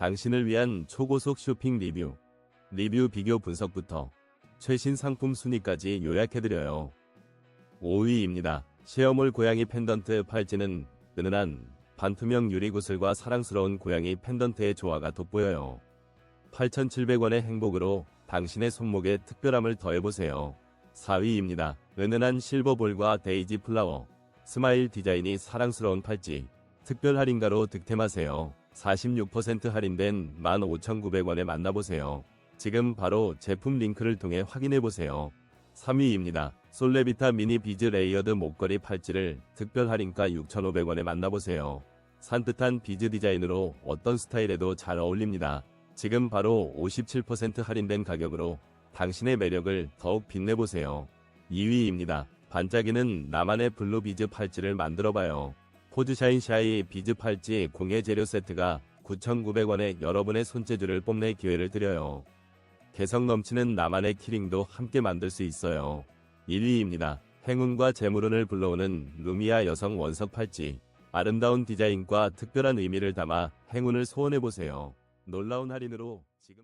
당신을 위한 초고속 쇼핑 리뷰, 리뷰 비교 분석부터 최신 상품 순위까지 요약해드려요. 5위입니다. 시어몰 고양이 펜던트 팔찌는 은은한 반투명 유리 구슬과 사랑스러운 고양이 펜던트의 조화가 돋보여요. 8,700원의 행복으로 당신의 손목에 특별함을 더해보세요. 4위입니다. 은은한 실버볼과 데이지 플라워, 스마일 디자인이 사랑스러운 팔찌, 특별 할인가로 득템하세요. 46% 할인된 15,900원에 만나보세요. 지금 바로 제품 링크를 통해 확인해보세요. 3위입니다. 솔레비타 미니 비즈 레이어드 목걸이 팔찌를 특별 할인가 6,500원에 만나보세요. 산뜻한 비즈 디자인으로 어떤 스타일에도 잘 어울립니다. 지금 바로 57% 할인된 가격으로 당신의 매력을 더욱 빛내보세요. 2위입니다. 반짝이는 나만의 블루 비즈 팔찌를 만들어봐요. 포즈샤인 샤이 비즈 팔찌 공예 재료 세트가 9,900원에 여러분의 손재주를 뽐낼 기회를 드려요. 개성 넘치는 나만의 키링도 함께 만들 수 있어요. 1위입니다. 행운과 재물운을 불러오는 루미아 여성 원석 팔찌. 아름다운 디자인과 특별한 의미를 담아 행운을 소원해보세요. 놀라운 할인으로 지금